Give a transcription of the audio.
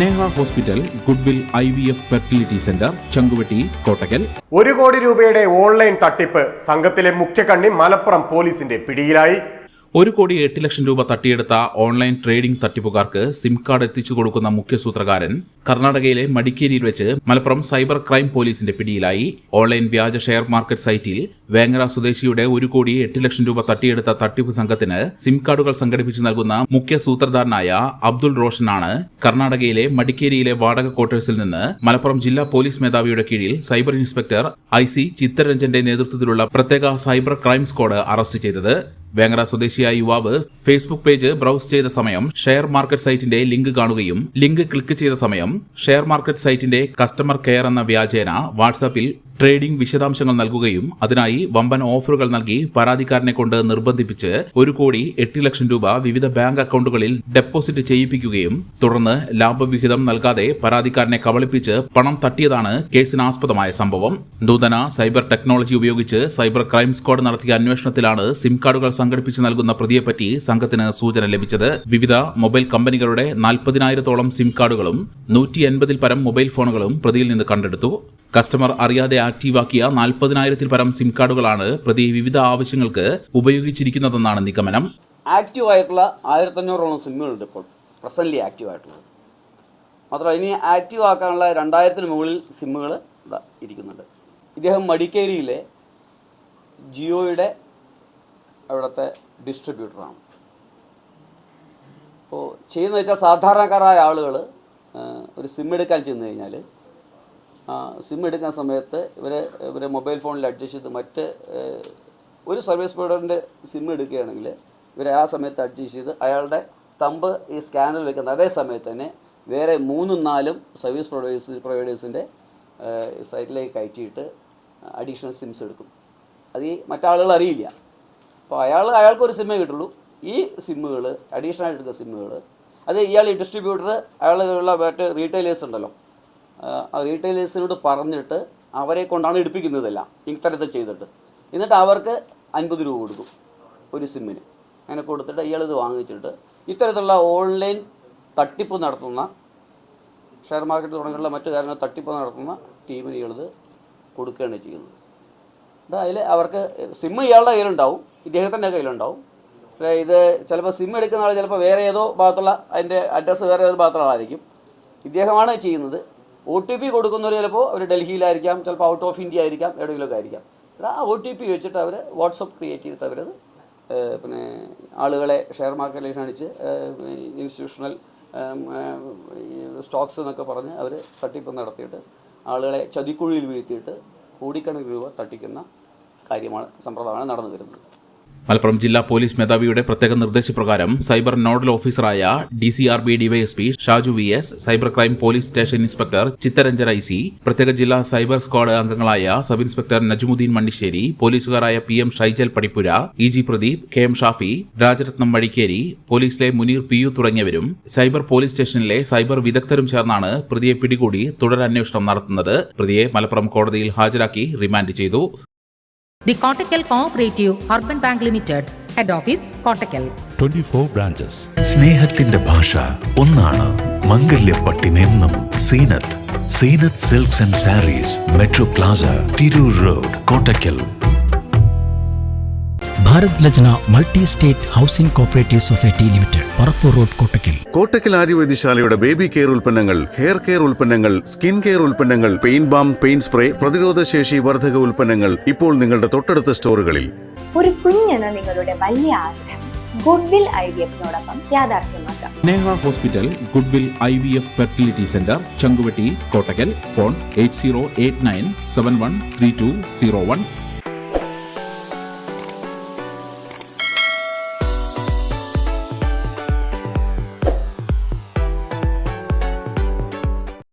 Neha hospital goodwill I V F fertility centre Changuvetty Kottakkal. ഒരു കോടി രൂപയുടെ online തട്ടിപ്പ് സംഘത്തിലെ മുഖ്യകണ്ണി മലപ്പുറം പോലീസിന്റെ പിടിയിലായി. ഒരു കോടി എട്ട് ലക്ഷം രൂപ തട്ടിയെടുത്ത ഓൺലൈൻ ട്രേഡിംഗ് തട്ടിപ്പുകാർക്ക് സിം കാർഡ് എത്തിച്ചു കൊടുക്കുന്ന മുഖ്യ സൂത്രകാരൻ കർണാടകയിലെ മടിക്കേരിയിൽ വെച്ച് മലപ്പുറം സൈബർ ക്രൈം പോലീസിന്റെ പിടിയിലായി. ഓൺലൈൻ വ്യാജ ഷെയർ മാർക്കറ്റ് സൈറ്റിൽ വേങ്ങര സ്വദേശിയുടെ ഒരു കോടി എട്ട് ലക്ഷം രൂപ തട്ടിയെടുത്ത തട്ടിപ്പ് സംഘത്തിന് സിം കാർഡുകൾ സംഘടിപ്പിച്ചു നൽകുന്ന മുഖ്യ സൂത്രധാരനായ അബ്ദുൾ റോഷനാണ് കർണാടകയിലെ മടിക്കേരിയിലെ വാടക ക്വാർട്ടേഴ്സിൽ നിന്ന് മലപ്പുറം ജില്ലാ പോലീസ് മേധാവിയുടെ കീഴിൽ സൈബർ ഇൻസ്പെക്ടർ ഐ സി ചിത്തരഞ്ജന്റെ നേതൃത്വത്തിലുള്ള പ്രത്യേക സൈബർ ക്രൈം സ്ക്വാഡ് അറസ്റ്റ് ചെയ്തത്. വേങ്ങര സ്വദേശിയായ യുവാവ് ഫേസ്ബുക്ക് പേജ് ബ്രൗസ് ചെയ്ത സമയം ഷെയർ മാർക്കറ്റ് സൈറ്റിന്റെ ലിങ്ക് കാണുകയും ലിങ്ക് ക്ലിക്ക് ചെയ്ത സമയം ഷെയർ മാർക്കറ്റ് സൈറ്റിന്റെ കസ്റ്റമർ കെയർ എന്ന വ്യാജേന വാട്സാപ്പിൽ ട്രേഡിംഗ് വിശദാംശങ്ങൾ നൽകുകയും അതിനായി വമ്പൻ ഓഫറുകൾ നൽകി പരാതിക്കാരനെ കൊണ്ട് നിർബന്ധിപ്പിച്ച് ഒരു കോടി എട്ട് ലക്ഷം രൂപ വിവിധ ബാങ്ക് അക്കൗണ്ടുകളിൽ ഡെപ്പോസിറ്റ് ചെയ്യിപ്പിക്കുകയും തുടർന്ന് ലാഭവിഹിതം നൽകാതെ പരാതിക്കാരനെ കബളിപ്പിച്ച് പണം തട്ടിയതാണ് കേസിനാസ്പദമായ സംഭവം. നൂതന സൈബർ ടെക്നോളജി ഉപയോഗിച്ച് സൈബർ ക്രൈം സ്ക്വാഡ് നടത്തിയ അന്വേഷണത്തിലാണ് സിം കാർഡുകൾ സംഘടിപ്പിച്ച് നൽകുന്ന പ്രതിയെപ്പറ്റി സംഘത്തിന് സൂചന ലഭിച്ചത്. വിവിധ മൊബൈൽ കമ്പനികളുടെ നാൽപ്പതിനായിരത്തോളം സിം കാർഡുകളും നൂറ്റി എൺപതിൽ പരം മൊബൈൽ ഫോണുകളും പ്രതിയിൽ നിന്ന് കണ്ടെടുത്തു. കസ്റ്റമർ അറിയാതെ ആക്റ്റീവാക്കിയ നാൽപ്പതിനായിരത്തിൽ പരം സിം കാർഡുകളാണ് പ്രതി വിവിധ ആവശ്യങ്ങൾക്ക് ഉപയോഗിച്ചിരിക്കുന്നതെന്നാണ് നിഗമനം. ആക്റ്റീവ് ആയിട്ടുള്ള ആയിരത്തഞ്ഞൂറോളം സിമ്മുകളുണ്ട് ഇപ്പോൾ പ്രസന്റ്ലി ആക്റ്റീവ് ആയിട്ടുള്ളത് മാത്രമല്ല ഇനി ആക്റ്റീവ് ആക്കാനുള്ള രണ്ടായിരത്തിന് മുകളിൽ സിമ്മുകൾ ഇരിക്കുന്നുണ്ട്. ഇദ്ദേഹം മടിക്കേരിയിലെ ജിയോയുടെ അവിടുത്തെ ഡിസ്ട്രിബ്യൂട്ടറാണ്. അപ്പോൾ ചെയ്യുന്നത് വെച്ചാൽ സാധാരണക്കാരായ ആളുകൾ ഒരു സിം എടുക്കാൻ ചെന്ന് കഴിഞ്ഞാൽ സിം എടുക്കുന്ന സമയത്ത് ഇവരെ ഇവരെ മൊബൈൽ ഫോണിൽ അഡ്ജസ്റ്റ് ചെയ്ത് മറ്റ് ഒരു സർവീസ് പ്രൊവൈഡറിന്റെ സിം എടുക്കുകയാണെങ്കിൽ ഇവരെ ആ സമയത്ത് അഡ്ജസ്റ്റ് ചെയ്ത് അയാളുടെ തമ്പ് ഈ സ്കാനറിൽ വെക്കുന്ന അതേ സമയത്ത് തന്നെ വേറെ മൂന്നും നാലും സർവീസ് പ്രൊവൈഡേഴ്സ് പ്രൊവൈഡേഴ്സിന്റെ സൈറ്റിലേക്ക് കയറ്റിയിട്ട് അഡീഷണൽ സിംസ് എടുക്കും. അത് ഈ മറ്റാളുകൾ അറിയില്ല. അപ്പോൾ അയാൾ അയാൾക്കൊരു സിമ്മേ കിട്ടുള്ളൂ. ഈ സിമ്മുകൾ അഡീഷണൽ ആയിട്ട് എടുക്കുന്ന സിമ്മുകൾ അത് ഇയാൾ ഡിസ്ട്രിബ്യൂട്ടർ അയാളുള്ള മറ്റ് റീറ്റെയിലേഴ്സ് ഉണ്ടല്ലോ. ആ, റീറ്റെയിലേഴ്സിനോട് പറഞ്ഞിട്ട് അവരെ കൊണ്ടാണ് എടുപ്പിക്കുന്നതെല്ലാം ഇത്തരത്തിൽ ചെയ്തിട്ട്. എന്നിട്ട് അവർക്ക് അൻപത് രൂപ കൊടുക്കും ഒരു സിമ്മിന് അങ്ങനെ കൊടുത്തിട്ട് ഇയാളിത് വാങ്ങിച്ചിട്ട് ഇത്തരത്തിലുള്ള ഓൺലൈൻ തട്ടിപ്പ് നടത്തുന്ന ഷെയർ മാർക്കറ്റ് തുടങ്ങിയുള്ള മറ്റു കാര്യങ്ങൾ തട്ടിപ്പ് നടത്തുന്ന ടീമിന് ഇയാളിത് കൊടുക്കുകയാണ് ചെയ്യുന്നത്. അതായത് അവർക്ക് സിമ്മ് ഇയാളുടെ കയ്യിലുണ്ടാവും ഇദ്ദേഹത്തിന്റെ കയ്യിലുണ്ടാവും. ഇത് ചിലപ്പോൾ സിം എടുക്കുന്ന ആൾ ചിലപ്പോൾ വേറെ ഏതോ ഭാഗത്തുള്ള അതിന്റെ അഡ്രസ്സ് വേറെ ഏതോ ഭാഗത്തുള്ള ആളായിരിക്കും ഇദ്ദേഹമാണ് ചെയ്യുന്നത്. ഒ ടി പി കൊടുക്കുന്നവർ ചിലപ്പോൾ അവർ ഡൽഹിയിലായിരിക്കാം ചിലപ്പോൾ ഔട്ട് ഓഫ് ഇന്ത്യ ആയിരിക്കാം എവിടെയെങ്കിലുമൊക്കെ ആയിരിക്കാം. ആ ഒ ടി പി വെച്ചിട്ട് അവർ വാട്സപ്പ് ക്രിയേറ്റ് ചെയ്തിട്ട് അവരത് പിന്നെ ആളുകളെ ഷെയർ മാർക്കറ്റിലേക്ക് ക്ഷണിച്ച് ഇൻസ്റ്റിറ്റ്യൂഷണൽ സ്റ്റോക്സ് എന്നൊക്കെ പറഞ്ഞ് അവർ തട്ടിപ്പ് നടത്തിയിട്ട് ആളുകളെ ചതിക്കുഴിയിൽ വീഴ്ത്തിയിട്ട് കോടിക്കണക്കിന് രൂപ തട്ടിക്കുന്ന കാര്യമാണ് സമ്പ്രദായമാണ് നടന്നു വരുന്നത്. മലപ്പുറം ജില്ലാ പോലീസ് മേധാവിയുടെ പ്രത്യേക നിർദ്ദേശപ്രകാരം സൈബർ നോഡൽ ഓഫീസറായ D C R B DYSP Shaju V S cyber crime police station inspector Chittaranjan I C പ്രത്യേക ജില്ലാ സൈബർ സ്ക്വാഡ് അംഗങ്ങളായ sub inspector Najumuddin Mannisseri പോലീസുകാരായ P M Shaijal Padippura E G Pradeep K M Shafi Rajaratnam Vazhikkeri പോലീസിലെ Muneer P U തുടങ്ങിയവരും cyber police സ്റ്റേഷനിലെ cyber വിദഗ്ധരും ചേർന്നാണ് പ്രതിയെ പിടികൂടി തുടരന്വേഷണം നടത്തുന്നത്. പ്രതിയെ മലപ്പുറം കോടതിയിൽ ഹാജരാക്കി റിമാൻഡ് ചെയ്തു. The Kottakkal Cooperative Urban Bank Limited, Head Office, Kottakkal. 24 branches. സ്നേഹത്തിന്റെ ഭാഷ ഒന്നാണ് മംഗല്യപ്പട്ടിനെന്നും Zeenath Zeenath silks and sarees metro plaza Tirur road Kottakkal Bharat Lajna multi state housing cooperative society limited Parappur road Kottakkal Kottakkal ആര്യവൈദ്യശാലയുടെ baby care ഉൽപ്പന്നങ്ങൾ hair care ഉൽപ്പന്നങ്ങൾ skin care ഉൽപ്പന്നങ്ങൾ pain balm pain spray പ്രതിരോധശേഷി വർധക ഉൽപ്പന്നങ്ങൾ ഇപ്പോൾ നിങ്ങളുടെ തൊട്ടടുത്ത സ്റ്റോറുകളിൽ. ഒരു കുഞ്ഞെന്ന നിങ്ങളുടെ വലിയ ആഗ്രഹം. ഗുഡ്വിൽ ഐ വി എഫിനോടൊപ്പം യാഥാർത്ഥ്യമാക്കാം. Neha hospital goodwill I V F fertility centre Changuvetty Kottakkal phone eight zero eight nine seven one three two zero one.